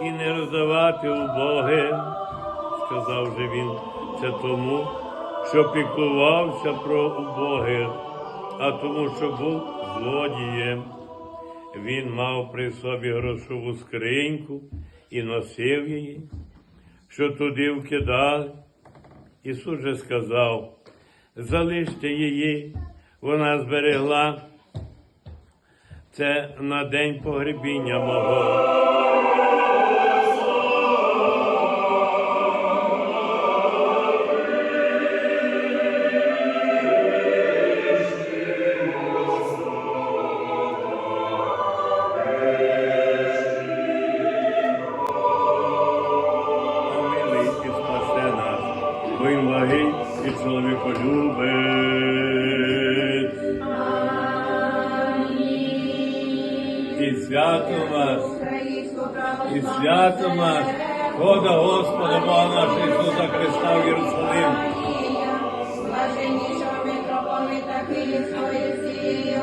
навчати убогим, сказав же він це тому, що піклувався про убогих, а тому, що був злодієм. Він мав при собі грошову скриньку і носив її, що туди вкидали. Ісус же сказав, залиште її, вона зберегла це на день погребіння мого. Він благий і чоловіколюбець. І свято вас, і свято вас, Года Господа Бога нашого Ісуса Христа в Єрусалим. Блаженнішого митрополита Київської всієї